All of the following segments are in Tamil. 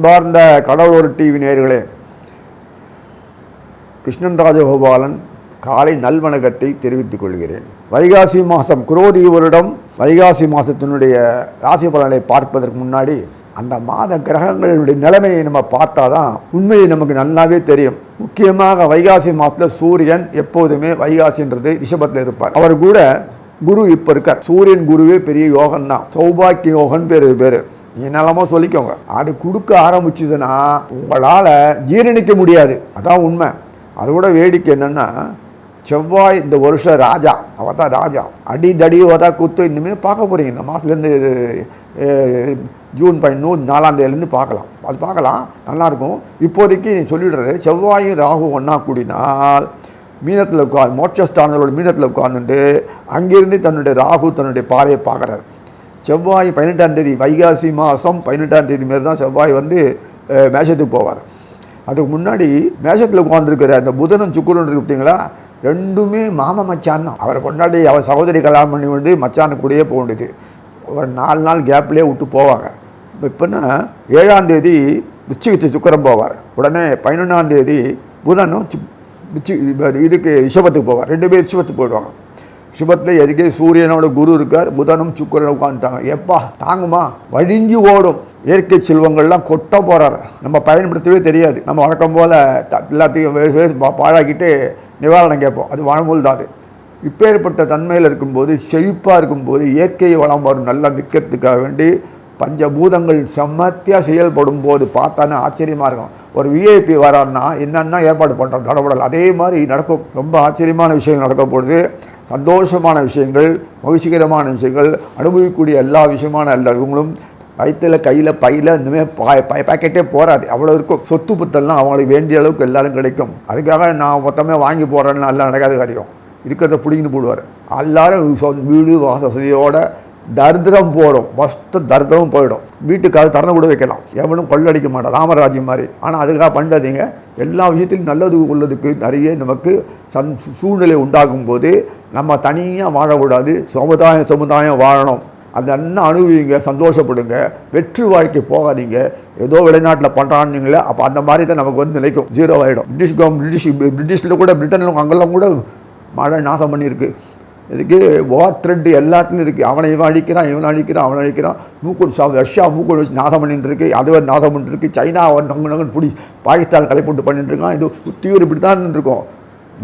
அன்பார்ந்த கடவுள் ஒரு டிவி நேயர்களே கிருஷ்ணன் ராஜகோபாலன் காலை நல்வணக்கத்தை தெரிவித்துக் கொள்கிறேன். வைகாசி மாதம் குரோதி வருடம் வைகாசி மாதத்தினுடைய ராசி பலனை பார்ப்பதற்கு முன்னாடி அந்த மாத கிரகங்களுடைய நிலைமையை நம்ம பார்த்தா தான் உண்மையை நமக்கு நல்லாவே தெரியும். முக்கியமாக வைகாசி மாதத்தில் சூரியன் எப்போதுமே வைகாசின்றது ரிஷபத்தில் இருப்பார். அவர் கூட குரு இப்போ இருக்கார். சூரியன் குருவே பெரிய யோகன் தான் சௌபாக்கிய யோகன் பேர் பேர். என்னெல்லாமோ சொல்லிக்கோங்க. அது கொடுக்க ஆரம்பிச்சதுன்னா உங்களால் ஜீரணிக்க முடியாது. அதான் உண்மை. அதோட வேடிக்கை என்னென்னா செவ்வாய் இந்த வருஷம் ராஜா அவர் தான் ராஜா. அடி தடி வதா குத்து இனிமேல் பார்க்க போகிறீங்க இந்த மாதத்துலேருந்து ஜூன் பதினூறு நாலாந்தேதியிலேருந்து பார்க்கலாம். அது பார்க்கலாம். நல்லாயிருக்கும். இப்போதைக்கு சொல்லிடுறது செவ்வாயும் ராகு ஒன்றா கூடினால் மீனத்தில் உட்கார் மோட்சஸ்தானங்களோட மீனத்தில் உட்கார்ந்துட்டு அங்கேருந்து தன்னுடைய ராகு தன்னுடைய பாறையை பார்க்குறாரு. செவ்வாய் பதினெட்டாம் தேதி வைகாசி மாதம் பதினெட்டாம் தேதி மாரி தான் செவ்வாய் வந்து மேஷத்துக்கு போவார். அதுக்கு முன்னாடி மேஷத்தில் உட்காந்துருக்கிற அந்த புதனும் சுக்குரன் இருக்கு பார்த்தீங்களா? ரெண்டுமே மாம மச்சான் தான். அவரை கொண்டாடி அவர் சகோதரி கல்யாணம் பண்ணி வந்து மச்சானு கூடயே போக வேண்டியது. ஒரு நாலு நாள் கேப்லேயே விட்டு போவாங்க. இப்போன்னா ஏழாம் தேதி விச்சிகத்து சுக்கரம் போவார். உடனே பதினொன்றாம் தேதி புதனும் விச்சி இதுக்கு ரிஷபத்துக்கு போவார். ரெண்டு பேர் ரிஷபத்துக்கு போயிடுவாங்க. சிவத்தில் எதுக்கே சூரியனோட குரு இருக்கார் புதனும் சுக்கரனும் உட்காந்துட்டாங்க எப்பா தாங்குமா? வழிஞ்சு ஓடும். இயற்கை செல்வங்கள்லாம் கொட்ட போகிறார் நம்ம பயன்படுத்தவே தெரியாது. நம்ம வழக்கம் போல் எல்லாத்தையும் பாழாக்கிட்டு நிவாரணம் கேட்போம். அது வாழ்மூல் தான் அது இப்பேற்பட்ட தன்மையில் இருக்கும்போது செழிப்பாக இருக்கும்போது இயற்கை வளம் வரும் நல்லா நிற்கிறதுக்காக வேண்டி பஞ்சபூதங்கள் செம்மத்தியாக செயல்படும் போது பார்த்தானே ஆச்சரியமாக இருக்கும். ஒரு விஐபி வராருன்னா என்னென்ன ஏற்பாடு பண்ணுறோம் கடவுடல் அதே மாதிரி நடக்கும். ரொம்ப ஆச்சரியமான விஷயங்கள் நடக்க பொழுது சந்தோஷமான விஷயங்கள் மகிழ்ச்சிகரமான விஷயங்கள் அனுபவிக்கக்கூடிய எல்லா விஷயமான எல்லா இவங்களும் வயிற்றில் கையில் பையில் இனிமேல் பா பாக்கெட்டே போகாது அவ்வளோ இருக்கும். சொத்து புத்தெல்லாம் அவங்களுக்கு வேண்டிய அளவுக்கு எல்லாரும் கிடைக்கும். அதுக்காக நான் மொத்தமே வாங்கி போகிறேன்னு எல்லாம் நடக்காத காரியம். இருக்கிறத பிடிங்கிட்டு போடுவார். எல்லாரும் வீடு வீடு வசதியோட தரித்திரம் போடும் ஃபஸ்ட்டு தரித்திரம் போயிடும். வீட்டுக்காக திறந்து கூட வைக்கலாம். எவனும் கொள்ளடிக்க மாட்டான். ராமராஜ்யம் மாதிரி. ஆனால் அதுக்காக பண்ணாதீங்க எல்லா விஷயத்திலும் நல்லது உள்ளதுக்கு நிறைய நமக்கு சன் சூழ்நிலை உண்டாகும் போது நம்ம தனியாக வாழக்கூடாது. சமுதாயம் சமுதாயம் வாழணும். அந்த அண்ணன் அனுபவிங்க சந்தோஷப்படுங்க. வெற்றி வாழ்க்கை போகாதீங்க. ஏதோ வெளிநாட்டில் பண்ணுறான்னீங்களே அப்போ அந்த மாதிரி தான் நமக்கு வந்து நிலைக்கும். ஜீரோ ஆகிடும் பிரிட்டிஷ் கவர்மெண்ட் பிரிட்டிஷ் பிரிட்டிஷில் கூட பிரிட்டனில் அங்கெல்லாம் கூட மழை நாசம் பண்ணியிருக்கு. இதுக்கு வார் த்ரெட் எல்லாத்துலையும் இருக்குது அவனை இவன் அழிக்கிறான் இவன் அழிக்கிறான் அவன் அழிக்கிறான். மூக்கூர் சா ரஷ்யா மூக்கூர் வச்சு நாசம் பண்ணிட்டு இருக்கு. அது ஒரு நாசம் பண்ணிட்டு இருக்கு. சைனா அவன் நங்கு நங்கன்னு பிடி பாகிஸ்தான் கலை போட்டு பண்ணிட்டு இருக்கான். இது சுற்றியூர் இப்படி தான் இருக்கும்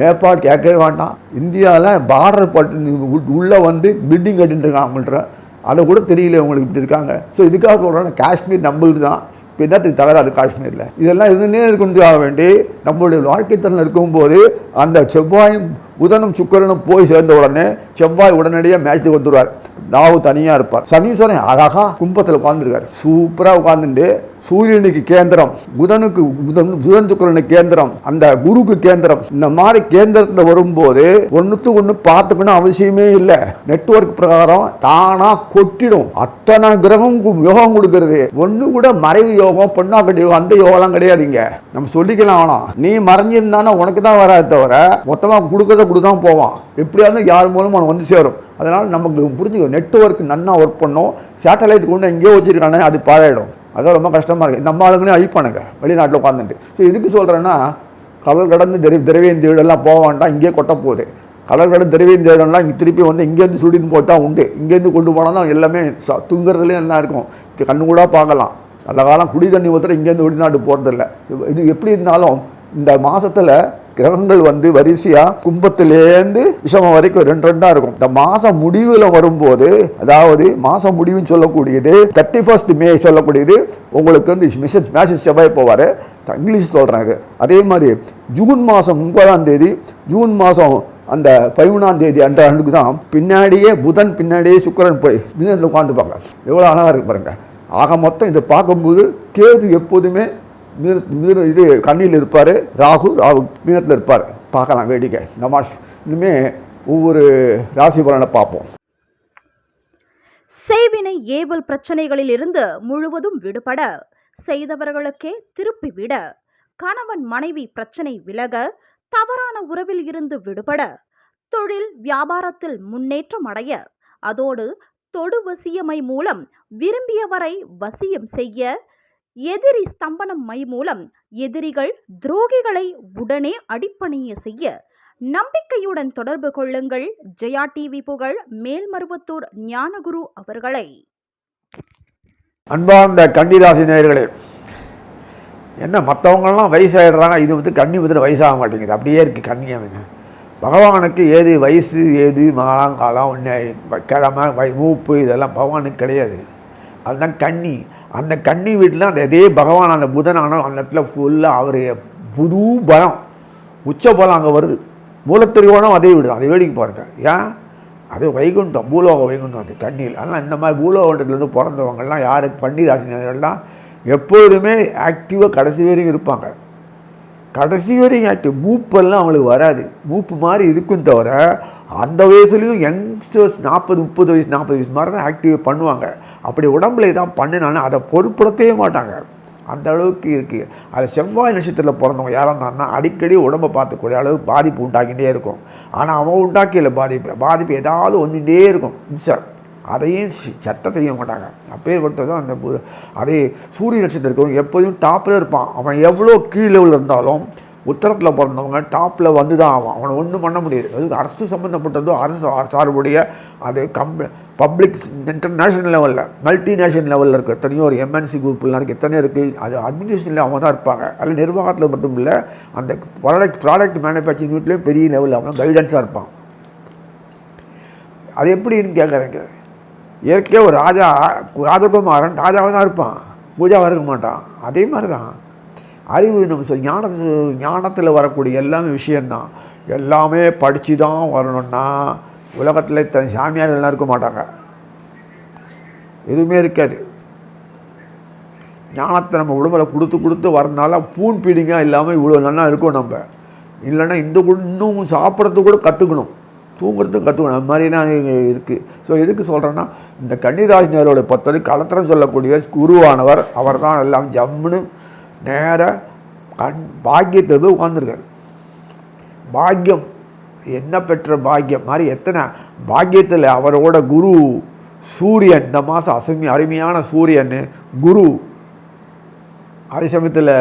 நேபாள் கேட்கவே வேண்டாம் இந்தியாவில் பார்டர் பட்டு உள்ளே வந்து பில்டிங் கட்டின்னு இருக்கான் அவங்கள்ட்ட. அதை கூட தெரியல அவங்களுக்கு இப்படி இருக்காங்க. ஸோ இதுக்காக சொல்கிறேன் காஷ்மீர் நம்மளுது தான். இப்போ என்னத்துக்கு தகராறு காஷ்மீரில். இதெல்லாம் இருந்துனே கொண்டு ஆக வேண்டி நம்மளுடைய வாழ்க்கை திறன் இருக்கும்போது அந்த செவ்வாயும் புதனும் சுக்கரனும் போய் சேர்ந்த உடனே செவ்வாய் உடனடியாக மேட்ச்சுக்கு வந்துடுவார் ராகு தனியாக இருப்பார். சனீஸ்வரன் அழகா கும்பத்தில் உட்காந்துருக்கார் சூப்பராக உட்காந்துட்டு சூரியனுக்கு கேந்திரம் புதனுக்கு புதன் புதன் சுக்கரனுக்கு கேந்திரம் அந்த குருக்கு கேந்திரம். இந்த மாதிரி கேந்திரத்தில் வரும்போது ஒன்றுத்து ஒன்று பார்த்துக்கணும் அவசியமே இல்லை. நெட்வொர்க் பிரகாரம் தானாக கொட்டிடும். அத்தனை கிரகம் யோகம் கொடுக்கறது. ஒன்று கூட மறைவு யோகம் பொண்ணாக்கட்டி யோகம் அந்த யோகம்லாம் கிடையாதுங்க. நம்ம சொல்லிக்கலாம் வேணாம் நீ மறைஞ்சிருந்தானா உனக்கு தான் வராது தவிர மொத்தமாக கொடுக்கறத கொடுத்தான் போவான். எப்படியாவது யார் மூலமும் அவன் வந்து சேரும். அதனால் நமக்கு புரிஞ்சுக்கோ நெட்ஒர்க் நன்னா ஒர்க் பண்ணும். சேட்டலைட் கொண்டு எங்கேயோ வச்சிருக்கானே அது பாழாயிடும். அதான் ரொம்ப கஷ்டமாக இருக்குது நம்ம ஆளுங்களே அழிப்பானுங்க வெளிநாட்டில் உட்காந்துட்டு ஸோ இதுக்கு சொல்கிறேன்னா கடல் கடந்து திரை திரவியந்தீடெல்லாம் போக வேண்டாம் இங்கேயே கொட்ட போகுது. கடல் கடந்து திரவியந்தீடெல்லாம் இங்கே திருப்பி வந்து இங்கேருந்து சுடின்னு போட்டால் உண்டு. இங்கேருந்து கொண்டு போனால் தான் எல்லாமே ச- தூங்குறதுலேயும் எல்லாம் இருக்கும். கண்ணு கூட பார்க்கலாம். நல்ல காலம் குடி தண்ணி ஊற்றுற இங்கேருந்து வெளிநாட்டு போகிறதில்ல இது எப்படி இருந்தாலும் இந்த மாதத்தில் கிரகங்கள் வந்து வரிசையாக கும்பத்திலேருந்து விஷமம் வரைக்கும் ரெண்டு ரெண்டாக இருக்கும். இந்த மாதம் முடிவில் வரும்போது அதாவது மாதம் முடிவுன்னு சொல்லக்கூடியது தேர்ட்டி ஃபர்ஸ்ட் மே சொல்லக்கூடியது உங்களுக்கு வந்து மிஷன் மேசேஜ் செவ்வாய் போவார். இங்கிலீஷ் சொல்கிறாங்க அதே. மாதிரி ஜூன் மாதம் ஒன்பதாம் தேதி ஜூன் மாதம் அந்த பதிமூணாம் தேதி அன்ற ஆண்டுக்கு தான் பின்னாடியே புதன் பின்னாடியே சுக்கிரன் போய் மீனத்தில் உட்காந்துப்பாங்க எவ்வளோ அழகாக இருக்கு பாருங்க. ஆக மொத்தம் இதை பார்க்கும்போது கேது எப்போதுமே மீன மீன இது கண்ணியில் இருப்பார் ராகு ராகு மீனத்தில் இருப்பார். பார்க்கலாம் வேடிக்கை. நமாஷ் இனிமே ஒவ்வொரு ராசி பலனை பார்ப்போம். செய்வினை ஏவல் பிரச்சனைகளில் இருந்து முழுவதும் விடுபட செய்தவர்களுக்கே திருப்பி விட கணவன் மனைவி பிரச்சனை விலக தவறான உறவில் இருந்து விடுபட தொழில் வியாபாரத்தில் முன்னேற்றம் அடைய அதோடு தொடு வசியமை மூலம் விரும்பியவரை வசியம் செய்ய எதிரி ஸ்தம்பனம் மை மூலம் எதிரிகள் துரோகிகளை உடனே அடிப்பணிய செய்ய நம்பிக்கையுடன் தொடர்பு கொள்ளுங்கள். ஜெயா டிவி புகழ் மேல்மருவத்தூர் ஞானகுரு அவர்களை. அன்பார்ந்த கன்னிராசி நேயர்களே என்ன மற்றவங்கெல்லாம் வயசாகிடுறாங்க இது வந்து கண்ணி வந்து வயசாக மாட்டேங்குது. அப்படியே இருக்குது கன்னியாக பகவானுக்கு ஏது வயசு ஏது மாலாம் காலம் ஒன்று கிழமை வை மூப்பு இதெல்லாம் பகவானுக்கு கிடையாது. அதுதான் கண்ணி அந்த கன்னி வீட்டில் அந்த இதே பகவான் அந்த புதனான அந்த இடத்துல ஃபுல்லாக அவர் புது பலம் உச்ச பலம் அங்கே வருது. மூலத்திரிகோணம் அதே வீடு தான். அதை வேடிக்கை பாருங்க. ஏன்? அது வைகுண்டம் பூலோக வைகுண்டம் அது கண்ணியில். ஆனால் இந்த மாதிரி பூலோகண்டத்துலேருந்து பிறந்தவங்கள்லாம் யார்? பண்டிராசினியர்கள்லாம் எப்பொழுதுமே ஆக்டிவாக கடைசி வரைக்கும் இருப்பாங்க. கடைசி வரையும் ஆக்டிவ் மூப்பெல்லாம் அவங்களுக்கு வராது. மூப்பு மாதிரி இருக்கும் தவிர அந்த வயசுலேயும் யங்ஸ்டர்ஸ் நாற்பது முப்பது வயசு நாற்பது வயசு மாதிரி தான் ஆக்டிவேட் பண்ணுவாங்க. அப்படி உடம்புல இதான் பண்ணினாலும் அதை பொருட்படுத்தவே மாட்டாங்க. அந்த அளவுக்கு இருக்குது அது செவ்வாய் நட்சத்திரத்தில் பிறந்தவங்க யாராக இருந்தாங்கன்னா அடிக்கடி உடம்பை பார்த்துக்கூடிய அளவுக்கு பாதிப்பு உண்டாக்கிட்டே இருக்கும். ஆனால் அவன் உண்டாக்கியில் பாதிப்பு பாதிப்பு ஏதாவது ஒன்றுட்டே இருக்கும். சார் அதையும் சட்டை செய்ய மாட்டாங்க. அப்பேற்பட்டதும் அந்த அதே சூரிய நட்சத்திரம் இருக்கவங்க எப்போதும் டாப்பில் இருப்பான். அவன் எவ்வளோ கீழ் லெவலில் இருந்தாலும் உத்தரத்தில் பிறந்தவங்க டாப்பில் வந்து தான் ஆவான். அவனை ஒன்றும் பண்ண முடியாது. அது அரசு சம்மந்தப்பட்டதோ அரசு சார்புடைய அது கம் பப்ளிக் இன்டர்நேஷ்னல் லெவலில் மல்டிநேஷனல் லெவலில் இருக்க எத்தனையோ ஒரு எம்என்சி குரூப்லாம் இருக்குது எத்தனையோ இருக்குது அது அட்மினிஸ்ட்ரேஷனில் அவங்க தான் இருப்பாங்க. அதில் நிர்வாகத்தில் மட்டும் இல்லை அந்த ப்ராடக்ட் ப்ராடக்ட் மேனுஃபேக்சரிங் வீட்லேயும் பெரிய லெவலில் அவன் கைடன்ஸாக இருப்பான். அது எப்படின்னு கேட்குறேங்க இயற்கையாக ஒரு ராஜா ராஜகுமாரன் ராஜாவாக தான் இருப்பான். பூஜாவாக இருக்க மாட்டான். அதே மாதிரி தான் அறிவு நம்ம சொல் ஞானத்து ஞானத்தில் வரக்கூடிய எல்லாமே விஷயந்தான் எல்லாமே படித்து தான் வரணும்னா உலகத்தில் இத்தனை சாமியார்கள்லாம் இருக்க மாட்டாங்க. எதுவுமே இருக்காது. ஞானத்தை நம்ம உடம்புல கொடுத்து கொடுத்து வரதுனால பூன் பீடிங்காக இல்லாமல் இவ்வளோ நல்லா இருக்கும் நம்ம. இல்லைன்னா இந்த இன்னும் சாப்பிட்றது கூட கற்றுக்கணும் தூங்குறதும் கற்றுக்கணும் அந்த மாதிரிலாம் இருக்குது ஸோ எதுக்கு சொல்கிறேன்னா இந்த கன்னிராசினியரோட பொறுத்தவரைக்கும் களத்திரம் சொல்லக்கூடிய குருவானவர் அவர் தான் எல்லாம் ஜம்முன்னு நேராக கண் பாக்கியத்தை போய் உட்காந்துருக்காரு பாக்கியம் என்ன பெற்ற பாக்கியம்? மாதிரி எத்தனை பாக்கியத்தில் அவரோட குரு சூரியன் இந்த மாதம் அசுமி அருமையான சூரியன் குரு அதே சமயத்தில்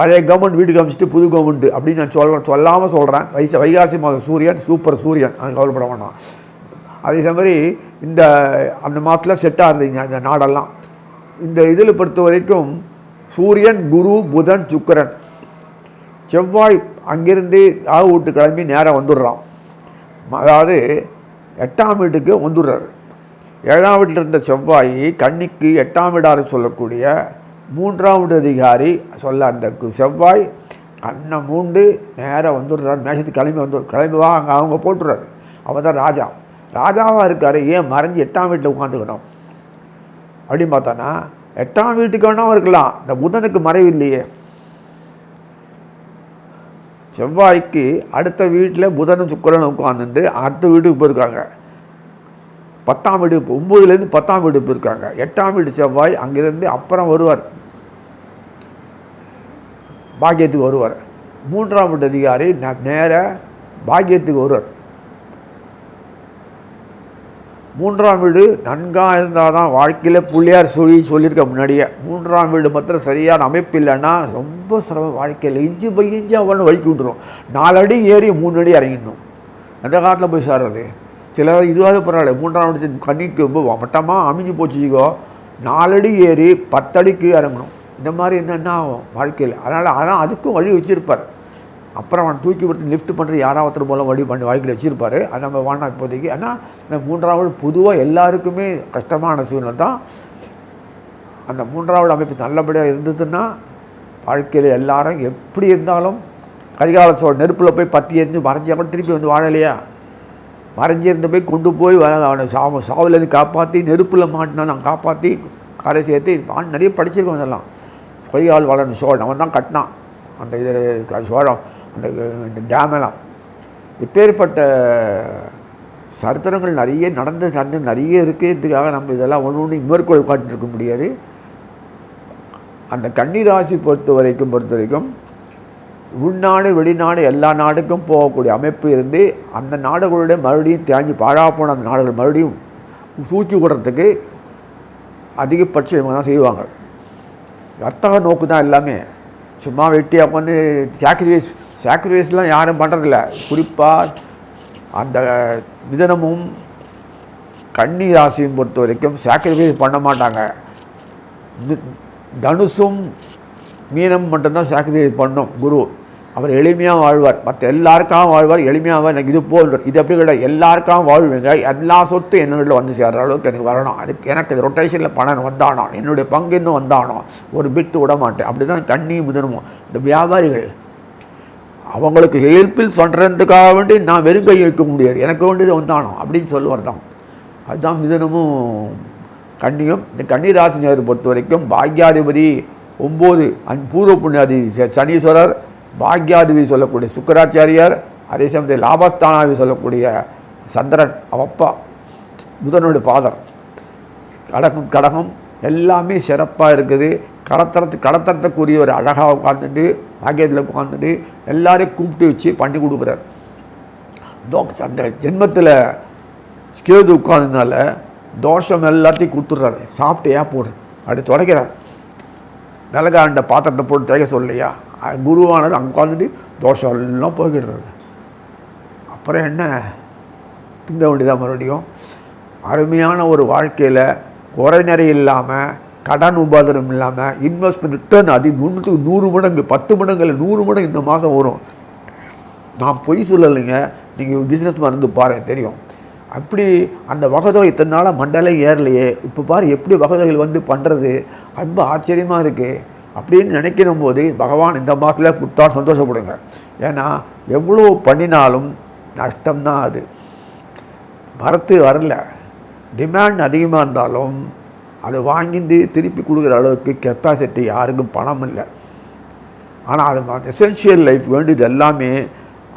பழைய கவர்மெண்ட் வீட்டுக்கு அமைச்சிட்டு புது கவர்மெண்ட் அப்படின்னு நான் சொல்ல சொல்லாமல் சொல்கிறேன் வைச வைகாசி மாதம் சூரியன் சூப்பர் சூரியன். அது கவலைப்பட வேணாம் அதே மாதிரி இந்த அந்த மாதத்தில் செட் இருந்தீங்க இந்த நாடெல்லாம். இந்த இதில் பொறுத்த வரைக்கும் சூரியன் குரு புதன் சுக்கிரன் செவ்வாய் அங்கிருந்து ஆகு வீட்டு கிளம்பி நேராக வந்துடுறான். அதாவது எட்டாம் வீட்டுக்கு வந்துடுறாரு. ஏழாம் வீட்டில் இருந்த செவ்வாய் கண்ணிக்கு எட்டாம் வீடாக சொல்லக்கூடிய மூன்றாவது அதிகாரி சொல்ல அந்த கு- செவ்வாய் கண்ணை மூண்டு நேராக வந்துடுறாரு. மேஷத்துக்கு கிளம்பி வந்து கிளம்பி வா அங்கே அவங்க போட்டுறாரு. அவர் தான் ராஜா. ராஜாவாக இருக்கார். ஏன் மறைஞ்சு எட்டாம் வீட்டில் உட்காந்துக்கணும் அப்படின்னு பார்த்தோன்னா எட்டாம் வீட்டுக்கு வேணால் இருக்கலாம். இந்த புதனுக்கு மறைவு இல்லையே. செவ்வாய்க்கு அடுத்த வீட்டில் புதனும் சுக்கிரனும் உட்காந்துட்டு அடுத்த வீட்டுக்கு போயிருக்காங்க. பத்தாம் வீடு ஒம்பதுலேருந்து பத்தாம் வீடு போயிருக்காங்க. எட்டாம் வீடு செவ்வாய் அங்கேருந்து அப்புறம் வருவார். பாக்கியத்துக்கு வருவார் மூன்றாம் வீட்டு அதிகாரி ந- நேர பாக்கியத்துக்கு வருவார் மூன்றாம் வீடு நன்காக இருந்தால் தான் வாழ்க்கையில் புள்ளியார் சொல்லி சொல்லியிருக்க முன்னாடியே. மூன்றாம் வீடு மாத்திரம் சரியான அமைப்பு இல்லைன்னா ரொம்ப சிரமம் வாழ்க்கையில். இஞ்சி பை இஞ்சி அவனு வலிக்கி விட்டுரும். நாலு அடி ஏறி மூணு அடி இறங்கிடணும். அந்த காலத்தில் போய் சேர்றது. சில இதுவாக பரவாயில்ல. மூன்றாம் வீடு கண்ணிக்கு ரொம்ப மட்டமாக அமைஞ்சு போச்சுக்கோ நாலடி ஏறி பத்தடிக்கு இறங்கணும். இந்த மாதிரி என்னென்ன ஆகும் வாழ்க்கையில். அதனால் அதான் அதுக்கும் வழி வச்சுருப்பார். அப்புறம் அவன் தூக்கி விட்டு லிஃப்ட் பண்ணுறது யாராவது ஒருத்தர் மூலம் வழி பண்ணி வாழ்க்கையில் வச்சுருப்பாரு. அது நம்ம வேணாம் இப்போதைக்கு. ஆனால் இந்த மூன்றாவது பொதுவாக எல்லாருக்குமே கஷ்டமான சூழ்நிலை தான். அந்த மூன்றாவது அமைப்பு நல்லபடியாக இருந்ததுன்னா வாழ்க்கையில் எல்லாரும் எப்படி இருந்தாலும் கரிகால சோழ நெருப்பில் போய் பற்றி எரிஞ்சு மறைஞ்சா கூட திருப்பி வந்து வாழலையா மறைஞ்சிருந்த போய் கொண்டு போய் அவனை சாவ சாவிலேருந்து காப்பாற்றி நெருப்பில் மாட்டினா நான் காப்பாற்றி கரை சேர்த்து நான் நிறைய படிச்சிருக்கோம் இதெல்லாம் பொய்யால் வளர்ந்த சோழன் அவன் தான் கட்டினான். அந்த இது சோழம் அந்த இந்த டேமெல்லாம் இப்பேற்பட்ட சரித்திரங்கள் நிறைய நடந்து நடந்து நிறைய இருக்கிறதுக்காக நம்ம இதெல்லாம் ஒன்று ஒன்று மேற்கோள் காட்டிருக்க முடியாது. அந்த கன்னிராசி பொறுத்த வரைக்கும் பொறுத்த வரைக்கும் உள்நாடு வெளிநாடு எல்லா நாடுக்கும் போகக்கூடிய அமைப்பு இருந்து அந்த நாடுகளுடைய மறுபடியும் தேஞ்சி பாழா போன அந்த நாடுகள் மறுபடியும் தூக்கி விடுறதுக்கு அதிகபட்சம் இவங்க தான் செய்வாங்க. வர்த்தக நோக்கு தான் எல்லாமே. சும்மா வெட்டி அப்போ வந்து சாக்ரிஃபைஸ் சாக்ரிஃபைஸ்லாம் யாரும் பண்ணுறதில்ல குறிப்பாக அந்த மிதனமும் கன்னி ராசியும் பொறுத்த வரைக்கும் சாக்ரிஃபைஸ் பண்ண மாட்டாங்க. தனுசும் மீனம் மட்டும்தான் சாக்ரிஃபைஸ் பண்ணும் குரு. அவர் எளிமையாக வாழ்வார். மற்ற எல்லாருக்காகவும் வாழ்வார் எளிமையாக எனக்கு இது போல் இது எப்படி கிடையாது எல்லாருக்காகவும் வாழ்வீங்க. எல்லா சொத்து என்னோட வந்து சேர்ற அளவுக்கு எனக்கு வரணும். அதுக்கு எனக்கு ரொட்டேஷனில் பணம் வந்தானோ என்னுடைய பங்கு இன்னும் வந்தானோ ஒரு பிட்டு விட மாட்டேன். அப்படி தான் கண்ணி முதனுமோ இந்த வியாபாரிகள் அவங்களுக்கு ஹெல்ப்பில் சொல்கிறதுக்காக வேண்டி நான் வெறும் கை வைக்க முடியாது. எனக்கு வேண்டியது வந்தானோ அப்படின்னு சொல்லுவார் தான். அதுதான் மிதனமும் கண்ணியும். இந்த கன்னிராசினியரை பொறுத்த வரைக்கும் பாக்யாதிபதி ஒம்பது அன் பூர்வ புண்ணியாதி ச- சனீஸ்வரர் பாக்யாதிபதி சொல்லக்கூடிய சுக்கராச்சாரியார் அதே சமயத்தில் லாபஸ்தானாதி சொல்லக்கூடிய சந்திரன் அவப்பா புதனுடைய ஃபாதர் கடகம் கடகம் எல்லாமே சிறப்பாக இருக்குது. கடத்தரத்து கடத்தரத்துக்குரிய ஒரு அழகாக உட்காந்துட்டு பாக்கியத்தில் உட்காந்துட்டு எல்லாரையும் கூப்பிட்டு வச்சு பண்ணி கொடுக்குறாரு. தோ அந்த ஜென்மத்தில் கேது உட்காந்ததுனால தோஷம் எல்லாத்தையும் கொடுத்துட்றாரு. சாப்பிட்டு ஏன் போடு அப்படி தொடக்கிறார். மிளகாண்ட பாத்திரத்தை போட்டு தேய்க்க சொல்லலையா? குருவானது அங்கே உட்காந்துட்டு தோஷம் எல்லாம் போய்கிடுறாரு அப்புறம் என்ன? திங்க வேண்டியதான் மறுபடியும். அருமையான ஒரு வாழ்க்கையில் குறை நிறை இல்லாமல் கடன் உபாதனம் இல்லாமல் இன்வெஸ்ட்மெண்ட் ரிட்டர்ன் அது முன்னூற்றுக்கு நூறு மடங்கு பத்து மடங்கு நூறு மடங்கு இந்த மாதம் வரும். நான் பொய் சொல்லலைங்க. நீங்கள் பிஸ்னஸ் மறந்து பாருங்க தெரியும். அப்படி அந்த வகதொகை இத்தனை நாளாக மண்டலம் ஏறலையே. இப்போ பாரு எப்படி வகதொகைகள் வந்து பண்ணுறது ரொம்ப ஆச்சரியமாக இருக்குது அப்படின்னு நினைக்கிற போது பகவான் இந்த மாதத்தில் கொடுத்தா சந்தோஷப்படுங்க. ஏன்னா எவ்வளோ பண்ணினாலும் நஷ்டம்தான் அது. மரத்து வரல. டிமாண்ட் அதிகமாக இருந்தாலும் அது வாங்கிட்டு திருப்பி கொடுக்குற அளவுக்கு கெப்பாசிட்டி யாருக்கும் பணம் இல்லை. ஆனால் அது எசென்ஷியல் லைஃப் வேண்டியது எல்லாமே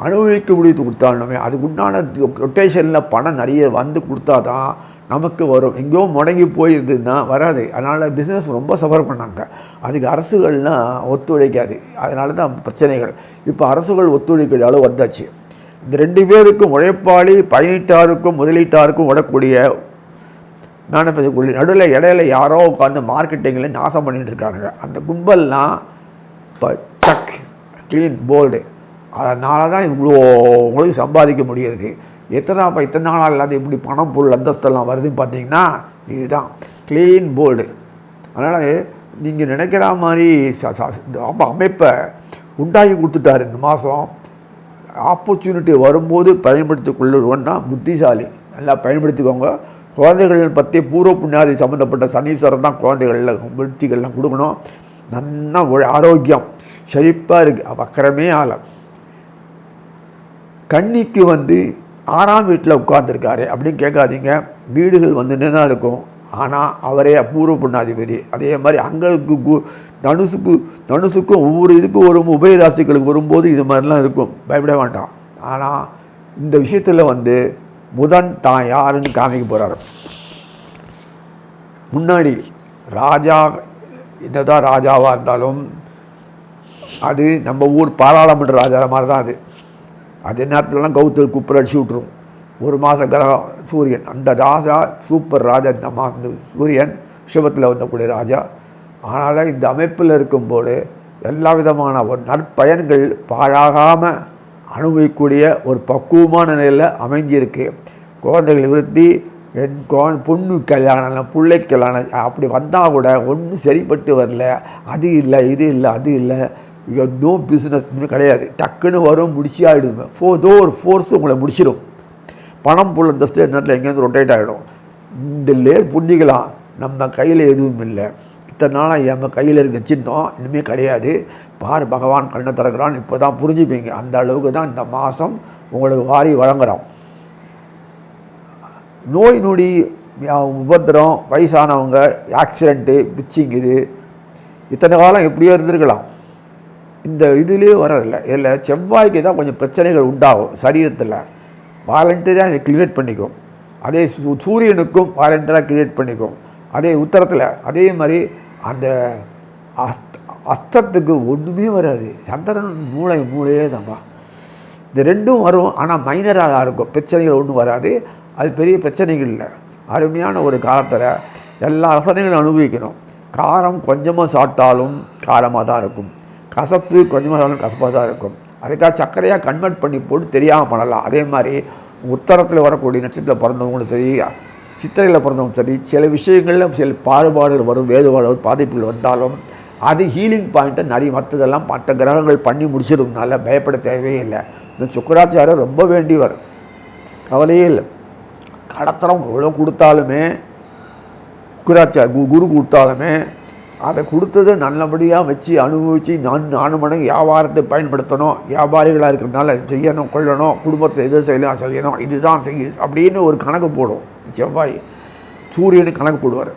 அனுபவிக்க முடித்து கொடுத்தாலுமே அதுக்கு உண்டான ரொட்டேஷனில் பணம் நிறைய வந்து கொடுத்தா தான் நமக்கு வரும். எங்கேயோ முடங்கி போயிருந்ததுன்னா வராது. அதனால் பிஸ்னஸ் ரொம்ப சஃபர் பண்ணாங்க. அதுக்கு அரசுகள்லாம் ஒத்துழைக்காது. அதனால தான் பிரச்சனைகள். இப்போ அரசுகள் ஒத்துழைக்கிற அளவு வந்தாச்சு. இந்த ரெண்டு பேருக்கும் உழைப்பாளி பயனீட்டாருக்கும் முதலீட்டாருக்கும் விடக்கூடிய மேனுஃபேக்சர் நடுவில் இடையில யாரோ உட்காந்து மார்க்கெட்டிங்கில் நாசம் பண்ணிகிட்டு இருக்காங்க அந்த கும்பல்லாம் இப்போ சக் க்ளீன் போல்டு அதனால தான் இவ்வளோ உங்களுக்கு சம்பாதிக்க முடியுது. எத்தனை அப்போ இத்தனை நாளாக இல்லாத இப்படி பணம் பொருள் அந்தஸ்தெல்லாம் வருதுன்னு பார்த்தீங்கன்னா இதுதான். க்ளீன் போல்டு அதனால் நீங்கள் நினைக்கிற மாதிரி ச- அமைப்பை உண்டாகி கொடுத்துட்டாரு இந்த மாதம் ஆப்பர்ச்சுனிட்டி வரும்போது பயன்படுத்தி கொள்ளுவன் தான் புத்திசாலி. நல்லா பயன்படுத்திக்கோங்க. குழந்தைகள் பற்றி பூர்வ புண்ணியாதி சம்மந்தப்பட்ட சனீஸ்வரன் தான் குழந்தைகளில் விருத்திகள்லாம் கொடுக்கணும். நல்லா ஆரோக்கியம். செழிப்பாக இருக்குது வக்கரமே ஆலை கன்னிக்கு வந்து ஆறாம் வீட்டில் உட்கார்ந்துருக்காரு அப்படின்னு கேட்காதீங்க. வீடுகள் வந்து தான் இருக்கும் ஆனால் அவரே அபூர்வ புண்ணாதிபதி. அதே மாதிரி அங்கே தனுசுக்கு தனுசுக்கும் ஒவ்வொரு இதுக்கும் வரும் உபயராசிகளுக்கு வரும்போது இது மாதிரிலாம் இருக்கும். பயப்பட வேண்டாம். ஆனால் இந்த விஷயத்தில் வந்து புதன் தான் யாருன்னு காமிக்க போகிறாரு முன்னாடி ராஜா என்னதான் ராஜாவாக இருந்தாலும் அது நம்ம ஊர் பாராளுமன்ற ராஜா மாதிரி தான் அது. அதே நேரத்துலலாம் கௌதல் குப்புற அடிச்சு விட்ரும் ஒரு மாத கிரகம் சூரியன். அந்த ராஜா சூப்பர் ராஜா இந்த மா இந்த சூரியன் சிவத்தில் வந்தக்கூடிய ராஜா. ஆனால் இந்த அமைப்பில் இருக்கும்போது எல்லா விதமான ஒரு நற்பயன்கள் பாழாகாமல் அனுபவிக்கக்கூடிய ஒரு பக்குவமான நிலையில் அமைஞ்சிருக்கு. குழந்தைகள் விருத்தி என் கோ பொண்ணு கல்யாணம் பிள்ளை கல்யாணம் அப்படி வந்தால் கூட ஒன்றும் சரிப்பட்டு வரல. அது இல்லை இது இல்லை அது இல்லை. இங்கே நோ பிஸ்னஸ் கிடையாது. டக்குன்னு வரும் முடிச்சு ஆகிடுங்க ஃபோ ஏதோ ஒரு ஃபோர்ஸ் உங்களை முடிச்சிடும் பணம் புள்ளந்தஸ்து இந்த நேரத்தில் எங்கேருந்து ரொட்டேட் ஆகிடும் இந்த லே புரிஞ்சிக்கலாம் நம்ம கையில் எதுவும் இல்லை. இத்தனை நாளாக நம்ம கையில் இருக்க வச்சுருந்தோம். இனிமேல் கிடையாது. பார் பகவான் கண்ணை திறக்கிறான். இப்போ தான் புரிஞ்சுப்பீங்க. அந்த அளவுக்கு தான் இந்த மாதம் உங்களுக்கு வாரி வழங்குறோம். நோய் நொடி உபத்திரம் வயசானவங்க ஆக்சிடெண்ட்டு பிச்சிங் இது. இத்தனை காலம் எப்படியோ இருந்திருக்கலாம். இந்த இதுலேயே வரதில்லை இதில் செவ்வாய்க்கு தான் கொஞ்சம் பிரச்சனைகள் உண்டாகும் சரீரத்தில். வாலண்டியராக இதை கிளியேட் பண்ணிக்கும். அதே சூ- சூரியனுக்கும் வாலண்டியராக கிரியேட் பண்ணிக்கும். அதே உத்தரத்தில் அதே மாதிரி அந்த அஸ்த அஸ்தத்துக்கு ஒன்றுமே வராது. சந்திரன் மூளை மூளையே தான்ப்பா இந்த ரெண்டும் வரும் ஆனால் மைனராக தான் இருக்கும். பிரச்சனைகள் ஒன்றும் வராது. அது பெரிய பிரச்சனைகள் இல்லை. அருமையான ஒரு காலத்தில் எல்லா ரசனைகளும் அனுபவிக்கணும். காரம் கொஞ்சமாக சாப்பிட்டாலும் காரமாக தான் இருக்கும். கசப்பு கொஞ்சமாக சாப்பிட்டாலும் கசப்பாக தான் இருக்கும். அதுக்காக சர்க்கரையாக கன்வெர்ட் பண்ணி போட்டு தெரியாமல் பண்ணலாம். அதே மாதிரி உத்தரத்தில் வரக்கூடிய நட்சத்திரத்தில் பிறந்தவங்களும் சரி சித்திரையில் பிறந்தவங்க சரி சில விஷயங்களில் சில பாடுபாடுகள் வரும் வேறுபாடு பாதிப்புகள் வந்தாலும் அது ஹீலிங் பாயிண்ட்டை நிறைய மற்றதெல்லாம் மற்ற கிரகங்கள் பண்ணி முடிச்சிடும்னால பயப்பட தேவையே இல்லை. இந்த சுக்கராச்சாரம் ரொம்ப வேண்டியவர் கவலையே இல்லை. கடத்தரம் எவ்வளோ கொடுத்தாலுமே குராச்சார் கு குரு கொடுத்தாலுமே அதை கொடுத்ததை நல்லபடியாக வச்சு அனுபவித்து நான் நாலு மடங்கு வியாபாரத்தை பயன்படுத்தணும் வியாபாரிகளாக இருக்கிறதுனால செய்யணும் கொள்ளணும் குடும்பத்தை எது செய்யலாம் செய்யணும் இதுதான் செய்ய அப்படின்னு ஒரு கணக்கு போடும். செவ்வாய் சூரியனுக்கு கணக்கு போடுவார்.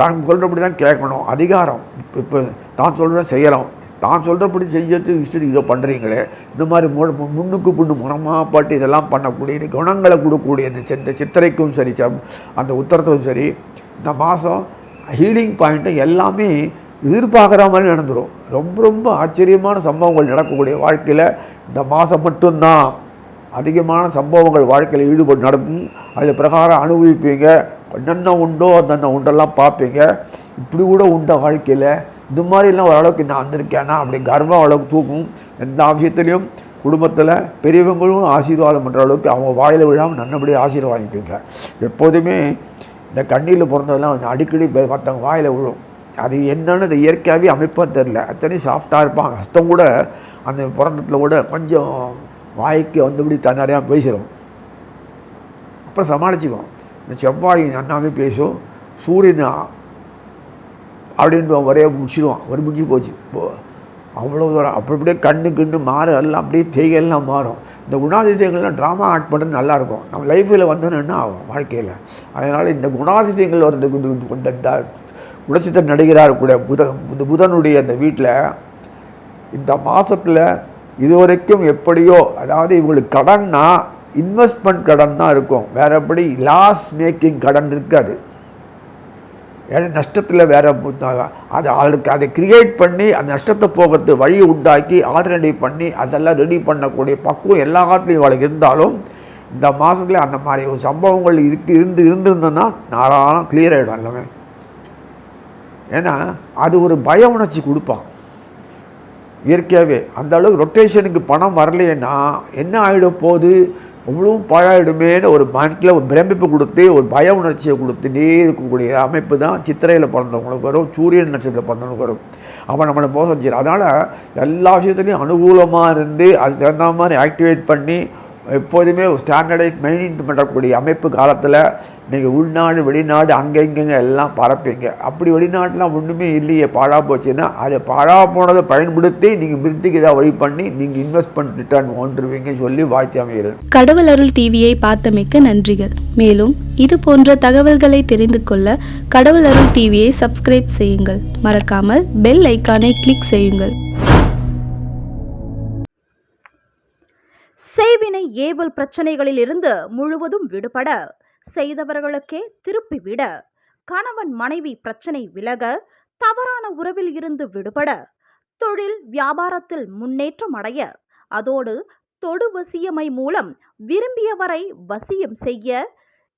தான் சொல்கிறபடி தான் கேட்கணும் அதிகாரம். இப்போ தான் சொல்கிறேன் செய்யலாம். தான் சொல்கிறபடி செய்யறதுக்கு இஷ்டத்துக்கு இதை பண்ணுறீங்களே இந்த மாதிரி மு முன்னுக்கு பின்னு முனமாக பாட்டு இதெல்லாம் பண்ணக்கூடிய குணங்களை கொடுக்கக்கூடிய இந்த சித்திரைக்கும் சரி அந்த உத்தரத்துக்கும் சரி இந்த மாதம் ஹீலிங் பாயிண்ட்டை எல்லாமே எதிர்பார்க்குற மாதிரி நடந்துடும் ரொம்ப ரொம்ப ஆச்சரியமான சம்பவங்கள் நடக்கக்கூடிய வாழ்க்கையில் இந்த மாதம் மட்டும்தான். அதிகமான சம்பவங்கள் வாழ்க்கையில் ஈடுபட்டு நடக்கும். அது பிரகாரம் அனுபவிப்பீங்க. என்னென்ன உண்டோ அந்தந்த உண்டெல்லாம் பார்ப்பீங்க. இப்படி கூட உண்ட வாழ்க்கையில் இது மாதிரிலாம் ஓரளவுக்கு நான் வந்திருக்கேனா அப்படி கர்வம் அளவுக்கு தூக்கும். எந்த விஷயத்துலையும் குடும்பத்தில் பெரியவங்களும் ஆசீர்வாதம் பண்ணுற அளவுக்கு அவங்க வாயில் விழாமல் நல்லபடியாக ஆசீர்வாதிப்பீங்க. எப்போதுமே இந்த கண்ணியில் பிறந்ததெல்லாம் வந்து அடிக்கடி மற்றவங்க வாயில் விழும். அது என்னன்னு அது இயற்கையாகவே அமைப்பாக தெரில அத்தனை சாஃப்டாக இருப்பான் ஹஸ்தம் கூட அந்த பிறந்தத்தில் கூட கொஞ்சம் வாய்க்கு வந்தபடி தன்னாரியாக பேசிடும் அப்புறம் சமாளிச்சுக்கும். இந்த செவ்வாய் நன்னாவே பேசும். சூரியன் அப்படின்னு ஒரே முடிச்சிடுவான். ஒரு முடிஞ்சு போச்சு. அவ்வளோ தூரம் அப்படி அப்படியே கண்ணு கிண்ணு மாறு எல்லாம் அப்படியே தேய்கெல்லாம் மாறும். இந்த குணாதிசயங்கள்லாம் ட்ராமா ஆக்ட் பண்ணுறது நல்லாயிருக்கும். நம்ம லைஃப்பில் வந்தோன்னு என்ன ஆகும் வாழ்க்கையில்? அதனால் இந்த குணாதிசயங்கள் வர்றதுக்கு இந்த- இந்த- இந்த இந்த நடிகராக இருக்கக்கூடிய புதன் இந்த புதனுடைய அந்த வீட்டில் இந்த மாதத்தில் இதுவரைக்கும் எப்படியோ அதாவது இவங்களுக்கு கடன்னா இன்வெஸ்ட்மெண்ட் கடன் தான் இருக்கும் வேறபடி லாஸ் மேக்கிங் கடன் இருக்காது. நஷ்டத்தில் வேறு அதை அது ஆளுக்கு அதை கிரியேட் பண்ணி அந்த நஷ்டத்தை போகிறது வழி உண்டாக்கி ஆல்டர்னேட்டிவ் பண்ணி அதெல்லாம் ரெடி பண்ணக்கூடிய பக்குவம் எல்லா காலத்துலையும் இவளுக்கு இருந்தாலும் இந்த மாதத்தில் அந்த மாதிரி ஒரு சம்பவங்கள் இருக்கு இருந்து இருந்திருந்தோன்னா நாராளம் கிளியர் ஆகிடும் எல்லாமே ஏன்னா அது ஒரு பய உணர்ச்சி கொடுப்பான். இயற்கையாகவே அந்த அளவுக்கு ரொட்டேஷனுக்கு பணம் வரலைன்னா என்ன ஆகிட போகுது? அவ்வளவும் பாழாயிடுமேன்னு ஒரு மனத்தில் ஒரு பிரமிப்பு கொடுத்து ஒரு பய உணர்ச்சியை கொடுத்துட்டே இருக்கக்கூடிய அமைப்பு தான் சித்திரையில் பிறந்தவங்களுக்கு வரும் சூரியன் நட்சத்திரத்தில் பிறந்தவங்களுக்கு வரும். அவன் நம்மளை மோசம் செய்யும் அதனால் எல்லா விஷயத்துலையும் அனுகூலமாக இருந்து அதுக்கு தகுந்த மாதிரி ஆக்டிவேட் பண்ணி எப்போதுமே ஸ்டாண்டர்டைஸ் மெயின்டைன் பண்ணக்கூடிய அமைப்பு காலத்தில் நீங்கள் உள்நாடு வெளிநாடு அங்கே எல்லாம் பரப்பீங்க அப்படி வெளிநாட்டெலாம் ஒன்றுமே இல்லையே பாழா போச்சுன்னா அதை பாழா போனதை பயன்படுத்தி நீங்கள் மிருத்திக்கு ஏதாவது வழி பண்ணி நீங்கள் இன்வெஸ்ட்மெண்ட் ரிட்டர்ன் ஒன்றுவீங்கன்னு சொல்லி வாழ்த்து அமைகிறேன். கடவுள் அருள் டிவியை பார்த்தமைக்க நன்றிகள். மேலும் இது போன்ற தகவல்களை தெரிந்து கொள்ள கடவுள் அருள் டிவியை சப்ஸ்கிரைப் செய்யுங்கள். மறக்காமல் பெல் ஐக்கானை கிளிக் செய்யுங்கள். பிரிவினை ஏவல் பிரச்சனைகளிலிருந்து முழுவதும் விடுபட செய்தவர்களுக்கே திருப்பி விட கணவன் மனைவி பிரச்சனை விலக தவறான உறவில் இருந்து விடுபட தொழில் வியாபாரத்தில் முன்னேற்றம் அடைய அதோடு தொடு வசியமை மூலம் விரும்பியவரை வசியம் செய்ய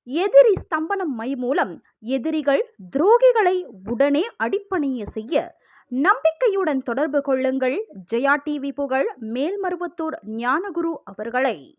எதிரி ஸ்தம்பனம் மை மூலம் எதிரிகள் துரோகிகளை உடனே அடிப்பணிய செய்ய நம்பிக்கையுடன் தொடர்பு கொள்ளுங்கள். ஜெயா டிவி புகழ் மேல்மருவத்தூர் ஞானகுரு அவர்களை.